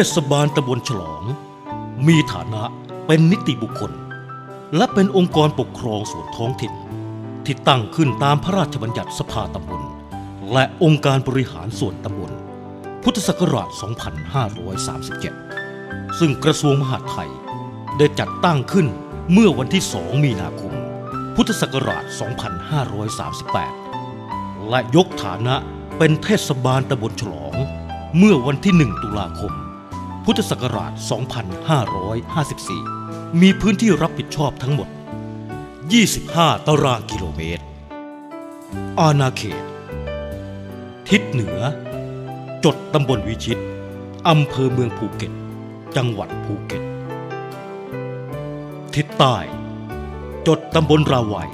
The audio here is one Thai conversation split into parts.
ทศบาลตำบลฉลอง มีฐานะเป็นนิติบุคคล และเป็นองค์กรปกครองส่วนท้องถิ่น ที่ตั้งขึ้นตามพระราชบัญญัติสภาตำบล และองค์การบริหารส่วนตำบล พุทธศักราช 2537 ซึ่งกระทรวงมหาดไทย ได้จัดตั้งขึ้นเมื่อวันที่ 2 มีนาคม พุทธศักราช 2538 และยกฐานะเป็นเทศบาลตำบลฉลอง เมื่อวันที่ 1 ตุลาคม พุทธศักราช 2554 มีพื้นที่รับผิดชอบทั้งหมด 25 ตารางกิโลเมตร อาณาเขต ทิศเหนือ จดตำบลวิชิต อำเภอเมืองภูเก็ต จังหวัดภูเก็ต ทิศใต้ จดตำบลราวัย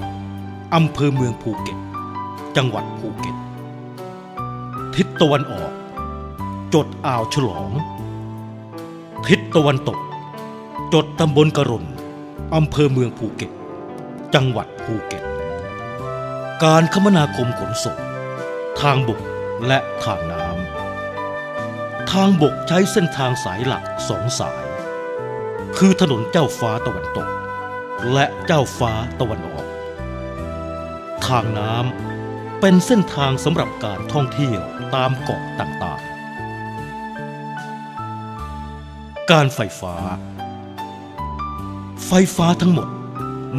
อำเภอเมืองภูเก็ต จังหวัดภูเก็ต ทิศตะวันออก จดอ่าวฉลอง ทิศตะวันตก จดตำบลกระรนอำเภอเมืองภูเก็ต จังหวัดภูเก็ต การคมนาคมขนส่ง ทางบกและทางน้ำ ทางบกใช้เส้นทางสายหลักสองสาย คือถนนเจ้าฟ้าตะวันตก และเจ้าฟ้าตะวันออก ทางน้ำเป็นเส้นทางสำหรับการท่องเที่ยวตามเกาะต่างๆ การไฟฟ้า ไฟฟ้าทั้งหมด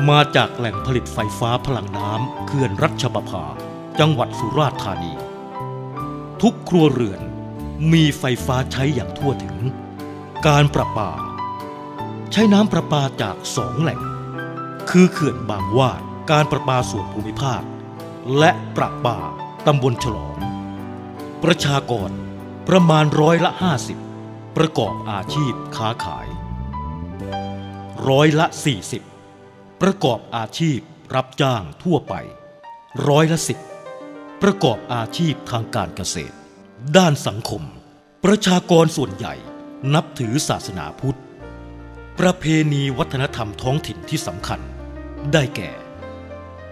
มาจากแหล่งผลิตไฟฟ้าพลังน้ำเขื่อนรัชประภาจังหวัดสุราษฎร์ธานี ทุกครัวเรือนมีไฟฟ้าใช้อย่างทั่วถึง การประปา ใช้น้ำประปาจากสองแหล่ง คือเขื่อนบางวาดการประปาส่วนภูมิภาค และประปาตำบลฉลอง ประชากรประมาณร้อยละ50 ประกอบอาชีพค้าขาย ร้อยละ 40 ประกอบอาชีพรับจ้างทั่วไป ร้อยละ10ประกอบอาชีพทางการเกษตร ด้านสังคม ประชากรส่วนใหญ่นับถือศาสนาพุทธ ประเพณีวัฒนธรรมท้องถิ่นที่สำคัญ ได้แก่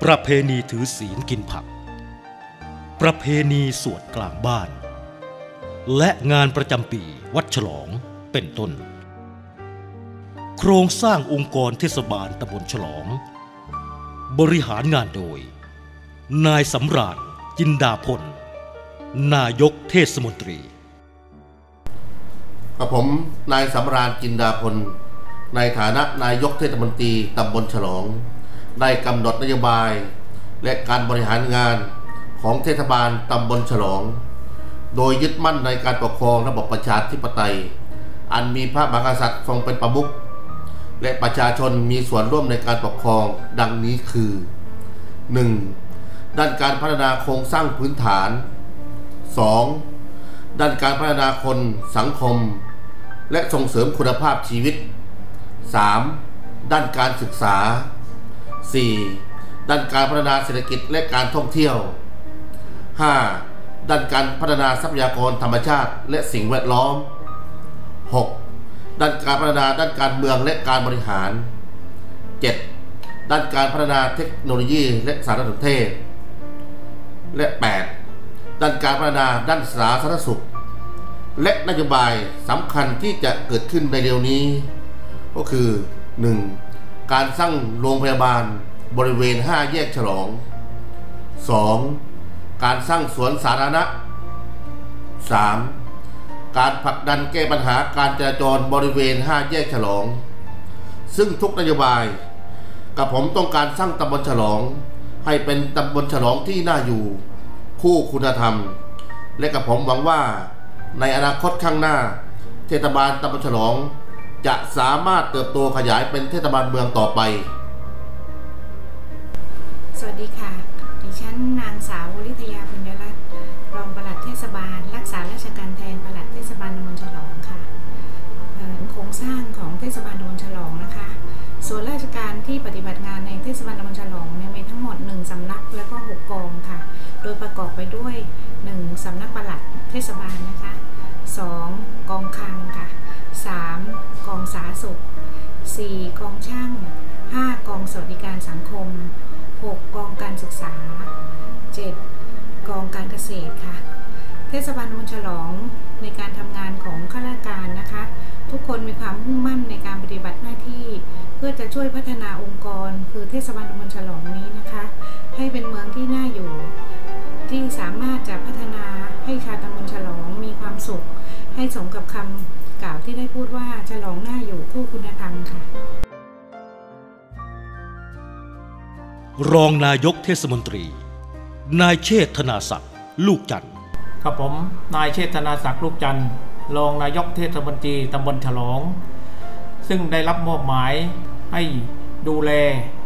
ประเพณีถือศีลกินผัก ประเพณีสวดกลางบ้าน และงานประจำปีวัดฉลองเป็นต้น โครงสร้างองค์กรเทศบาลตำบลฉลอง บริหารงานโดย นายสำราญจินดาพล นายกเทศมนตรีกับผมนายสำราญจินดาพล ในฐานะนายกเทศมนตรีตำบลฉลอง ได้กำหนดนโยบาย และการบริหารงานของเทศบาลตำบลฉลอง โดยยึดมั่นในการปกครองระบบประชาธิปไตย อันมีพระมหากษัตริย์ทรงเป็นประมุขและประชาชนมีส่วนร่วมในการปกครองดังนี้คือ 1. ด้านการพัฒนาโครงสร้างพื้นฐาน 2. ด้านการพัฒนาคนสังคม และส่งเสริมคุณภาพชีวิต 3. ด้านการศึกษา 4. ด้านการพัฒนาเศรษฐกิจและการท่องเที่ยว 5. ด้านการพัฒนาทรัพยากรธรรมชาติ และสิ่งแวดล้อม 6. ด้านการพัฒนาด้านการเมืองและการบริหาร 7. ด้านการพัฒนาเทคโนโลยีและสารสนเทศ และ 8. ด้านการพัฒนาด้านสาธารณสุข และนโยบายสำคัญที่จะเกิดขึ้นในเร็วนี้ ก็คือ 1. การสร้างโรงพยาบาลบริเวณ 5 แยกฉลอง 2. การสร้างสวนสาธารณะ 3. การผลักดันแก้ปัญหาการจราจรบริเวณ 5 แยกฉลอง ซึ่งทุกนโยบาย กับผมต้องการสร้างตำบลฉลอง ให้เป็นตำบลฉลองที่น่าอยู่ คู่คุณธรรม และกับผมหวังว่า ในอนาคตข้างหน้า เทศบาลตำบลฉลอง จะสามารถเติบโตขยายเป็นเทศบาลเมืองต่อไป สวัสดีค่ะ ดิฉันนางสาววริทยาพุญยรัตน์รองปลัดเทศบาล รักษาราชการแทนปลัดเทศบาลตำบลฉลองค่ะโครงสร้างของเทศบาลตำบลฉลองนะคะส่วนราชการที่ปฏิบัติงานในเทศบาลตำบลฉลองเนี่ยมีทั้งหมด 1 สำนักและก็ 6 กองค่ะ โดยประกอบไปด้วย 1 สำนักปลัดเทศบาลนะคะ 2 กองคลังค่ะ 3 กองสาธารณสุข 4 กองช่าง 5 กองสวัสดิการสังคม 6 กองการศึกษา 7 กองการเกษตรค่ะ เทศบาลตำบลฉลองในการทำงานของข้าราชการนะคะ ทุกคนมีความมุ่งมั่นในการปฏิบัติหน้าที่ เพื่อจะช่วยพัฒนาองค์กร คือเทศบาลตำบลฉลองนี้นะคะ ให้เป็นเมืองที่น่าอยู่ ที่สามารถจะพัฒนาให้ชาวตำบลฉลองมีความสุข ให้สมกับคำกล่าวที่ได้พูดว่าฉลองน่าอยู่คู่คุณธรรมค่ะ รองนายกเทศมนตรี นายเชษฐนาศักดิ์ลูกจันทร์ครับผมนายเชษฐนาศักดิ์ลูกจันทร์รองนายกเทศมนตรีตำบลฉลอง ซึ่งได้รับมอบหมายให้ดูแล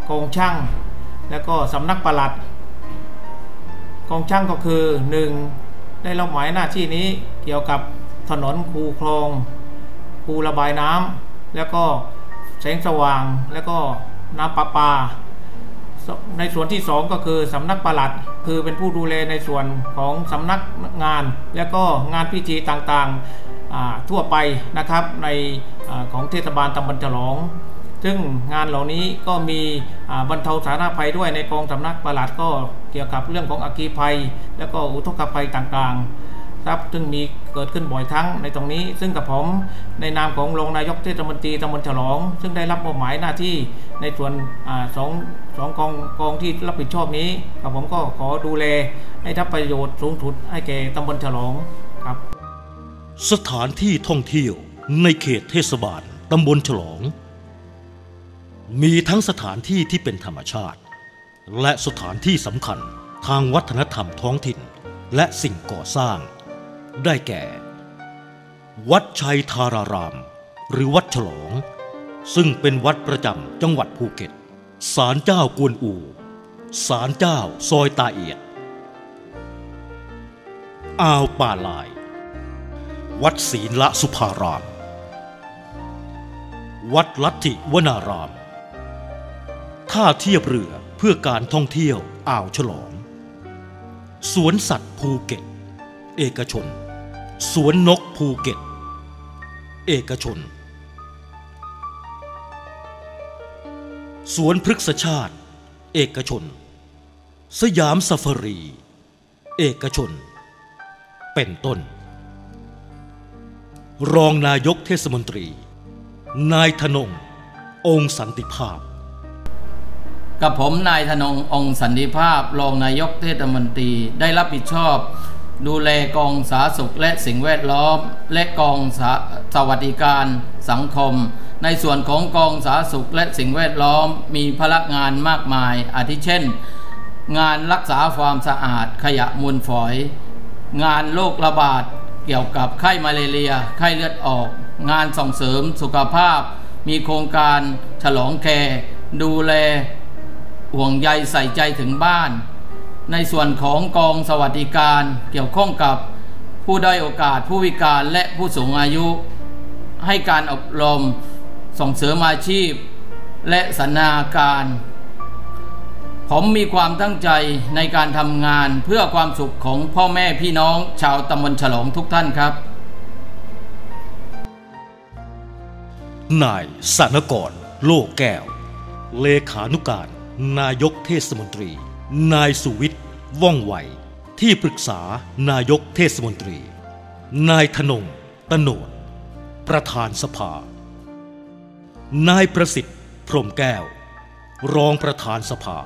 กองช่าง และก็สำนักปลัด กองช่างก็คือ 1. ได้รับหมายหน้าที่นี้เกี่ยวกับถนนคูคลอง คูระบายน้ำแล้วก็แสงสว่างแล้วก็น้ำประปา ในส่วนที่ 2 ก็คือสำนักปลัด คือเป็นผู้ดูแลในส่วนของสำนักงาน และก็งานพิธีต่างๆอ่าทั่วไปนะครับในอของเทศบาลตำบลฉลอง ซึ่งงานเหล่านี้ก็มีบรรเทาสาธารณภัยด้วยในกองสำนักปลัดก็เกี่ยวกับเรื่องของอัคคีภัย และก็อุทกภัยต่างๆ ครับซึ่งมีเกิดขึ้นบ่อยครั้งในตรงนี้ ซึ่งกับผมในนามของรองนายกเทศมนตรีตำบลฉลอง ซึ่งได้รับมอบหมายหน้าที่ในส่วนอสองสองกองกองที่รับผิดชอบนี้กับผมก็ขอดูแลให้ทับประโยชน์สูงสุดให้แก่ตำบลฉลองครับ สถานที่ท่องเที่ยวในเขตเทศบาลตำบลฉลอง มีทั้งสถานที่ที่เป็นธรรมชาติ และสถานที่สำคัญทางวัฒนธรรมท้องถิ่น และสิ่งก่อสร้าง ได้แก่ วัดชัยธาราราม หรือวัดฉลอง ซึ่งเป็นวัดประจำจังหวัดภูเก็ตศาลเจ้ากวนอูศาลเจ้าซอยตาเอียด อ่าวป่าลาย วัดศีละสุภาราม วัดลัทธิวนาราม ท่าเทียบเรือเพื่อการท่องเที่ยวอ่าวฉลอง สวนสัตว์ภูเก็ต เอกชน สวนนกภูเก็ต เอกชน สวนพฤกษชาติ เอกชน สยามซาฟารี เอกชน เป็นต้น รองนายกเทศมนตรี นายธนง องค์สันติภาพ กับผมนายธนง องค์สันติภาพ รองนายกเทศมนตรีได้รับผิดชอบ ดูแลกองสาธารณสุขและสิ่งแวดล้อม และกองสสวัสดิการสังคม ในส่วนของกองสาธารณสุขและสิ่งแวดล้อมมีพลักงานมากมาย อาทิเช่น งานรักษาความสะอาดขยะมูลฝอย งานโรคระบาดเกี่ยวกับไข้มาเลเรีย ไข้เลือดออก งานส่งเสริมสุขภาพ มีโครงการฉลองแคร์ดูแลห่วงใยใส่ใจถึงบ้าน ในส่วนของกองสวัสดิการเกี่ยวข้องกับผู้ได้อยโอกาสผู้พิการและผู้สูงอายุ ให้การอบรมส่งเสริมอาชีพ และสันนาการ ผมมีความตั้งใจในการทำงานเพื่อความสุขของพ่อแม่พี่น้องชาวตำบลฉลองทุกท่านครับนายสานกร โลกแก้ว เลขานุการ นายกเทศมนตรี นายสุวิทย์ว่องไวที่ปรึกษานายกเทศมนตรี นายธนงตโนดประธานสภา นายประสิทธิ์พรมแก้ว รองประธานสภา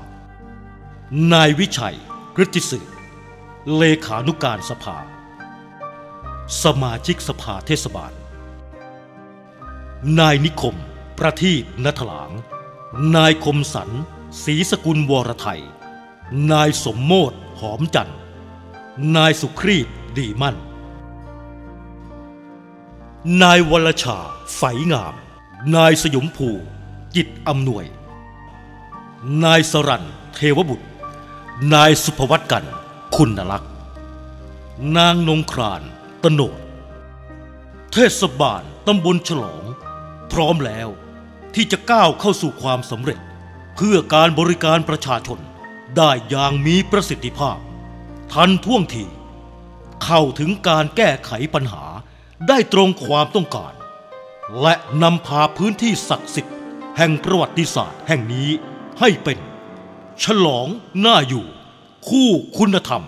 นายวิชัยกฤติสืบเลขานุการสภา สมาชิกสภาเทศบาล นายนิคม ประทีปนัทหลาง นายคมสันศรีสกุลวรไทย นายสมโมทหอมจันทร์นายสุครีบดีมั่น นายวรชาไฝงาม นายสยมภูจิตอำนวย นายสรันเทวบุตร นายสุภวัตกัน คุณลักษณ์ นางนงครานตโนด เทศบาลตำบลฉลอง พร้อมแล้วที่จะก้าวเข้าสู่ความสำเร็จเพื่อการบริการประชาชน ได้อย่างมีประสิทธิภาพ ทันท่วงทีเข้าถึงการแก้ไขปัญหาได้ตรงความต้องการ และนำพาพื้นที่ศักดิ์สิทธิ์ แห่งประวัติศาสตร์แห่งนี้ให้เป็น ฉลองน่าอยู่ คู่คุณธรรม